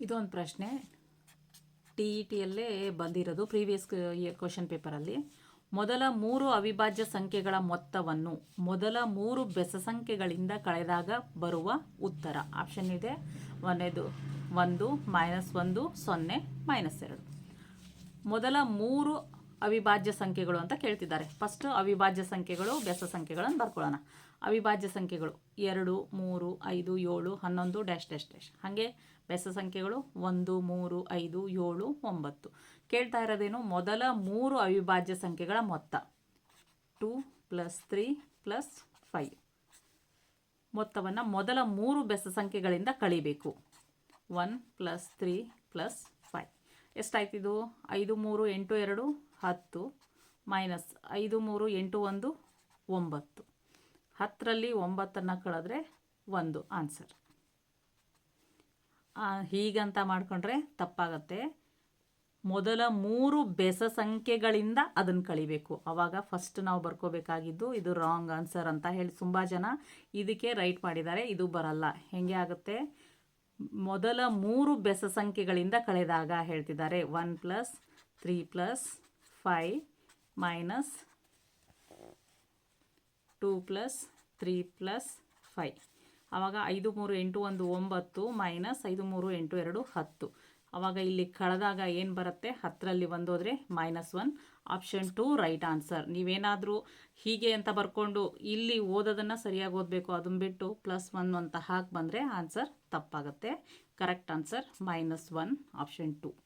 ಇದೊಂದು ಪ್ರಶ್ನೆ. T E ಟಿಯಲ್ಲೇ ಬಂದಿರೋದು ಪ್ರೀವಿಯಸ್ ಕ್ವಶನ್ ಪೇಪರಲ್ಲಿ ಮೊದಲ ಮೂರು ಅವಿಭಾಜ್ಯ ಸಂಖ್ಯೆಗಳ ಮೊತ್ತವನ್ನು, ಮೊದಲ ಮೂರು ಬೆಸ ಸಂಖ್ಯೆಗಳಿಂದ ಕಳೆದಾಗ ಬರುವ ಉತ್ತರ. ಆಪ್ಷನ್ ಇದೆ. ಒಂದೇದು, ಒಂದು ಮೈನಸ್ ಒಂದು, ಸೊನ್ನೆ ಮೈನಸ್ ಎರಡು. ಮೊದಲ ಮೂರು ಅವಿಭಾಜ್ಯ ಸಂಖ್ಯೆಗಳು ಅಂತ ಕೇಳ್ತಿದ್ದಾರೆ. ಫಸ್ಟ್ ಅವಿಭಾಜ್ಯ ಸಂಖ್ಯೆಗಳು, ಬೆಸ ಸಂಖ್ಯೆಗಳನ್ನು ಬರ್ಕೊಳ್ಳೋಣ. ಅವಿಭಾಜ್ಯ ಸಂಖ್ಯೆಗಳು ಎರಡು, ಮೂರು, ಐದು, ಏಳು, ಹನ್ನೊಂದು ಡ್ಯಾಶ್ ಡ್ಯಾಶ್ ಡ್ಯಾಶ್ ಹಾಗೆ ಬೆಸ ಸಂಖ್ಯೆಗಳು ಒಂದು, ಮೂರು, ಐದು, ಏಳು, ಒಂಬತ್ತು. ಕೇಳ್ತಾ ಇರೋದೇನು? ಮೊದಲ ಮೂರು ಅವಿಭಾಜ್ಯ ಸಂಖ್ಯೆಗಳ ಮೊತ್ತ. Two plus three plus five. ಮೊತ್ತವನ್ನು ಮೊದಲ ಮೂರು ಬೆಸ ಸಂಖ್ಯೆಗಳಿಂದ ಕಳಿಬೇಕು. One plus three plus five. ಎಷ್ಟಾಯ್ತಿದು ಐದು, ಮೂರು, ಎಂಟು, ಎರಡು, ಹತ್ತು. ಮೈನಸ್ ಐದು, ಮೂರು, ಎಂಟು, ಒಂದು, ಒಂಬತ್ತು. ಹತ್ತರಲ್ಲಿ ಒಂಬತ್ತನ್ನು ಕಳೆದ್ರೆ ಒಂದು ಆನ್ಸರ್. ಹೀಗಂತ ಮಾಡಿಕೊಂಡ್ರೆ ತಪ್ಪಾಗತ್ತೆ. ಮೊದಲ ಮೂರು ಬೆಸ ಸಂಖ್ಯೆಗಳಿಂದ ಅದನ್ನು ಕಳಿಬೇಕು. ಆವಾಗ ಫಸ್ಟ್ ನಾವು ಬರ್ಕೋಬೇಕಾಗಿದ್ದು ಇದು ರಾಂಗ್ ಆನ್ಸರ್ ಅಂತ ಹೇಳಿ ತುಂಬ ಜನ ಇದಕ್ಕೆ ರೈಟ್ ಮಾಡಿದ್ದಾರೆ, ಇದು ಬರಲ್ಲ. ಹೆಂಗೆ ಆಗುತ್ತೆ? ಮೊದಲ ಮೂರು ಬೆಸ ಸಂಖ್ಯೆಗಳಿಂದ ಕಳೆದಾಗ ಹೇಳ್ತಿದ್ದಾರೆ one plus three plus five minus two plus three plus five ಆವಾಗ ಐದು ಮೂರು ಎಂಟು ಒಂದು ಒಂಬತ್ತು ಮೈನಸ್ ಐದು ಮೂರು ಎಂಟು ಎರಡು ಹತ್ತು. ಆವಾಗ ಇಲ್ಲಿ ಕಳೆದಾಗ ಏನು ಬರುತ್ತೆ? ಹತ್ತರಲ್ಲಿ ಒಂದು ಹೋದರೆ minus one. Option two right answer. ನೀವೇನಾದರೂ ಹೀಗೆ ಅಂತ ಬರ್ಕೊಂಡು ಇಲ್ಲಿ ಓದೋದನ್ನು ಸರಿಯಾಗಿ ಓದಬೇಕು ಅದನ್ನು ಬಿಟ್ಟು ಪ್ಲಸ್ ಒನ್ ಅಂತ ಹಾಕಿ ಬಂದರೆ ಆನ್ಸರ್ ತಪ್ಪಾಗುತ್ತೆ. Correct answer minus one, option two.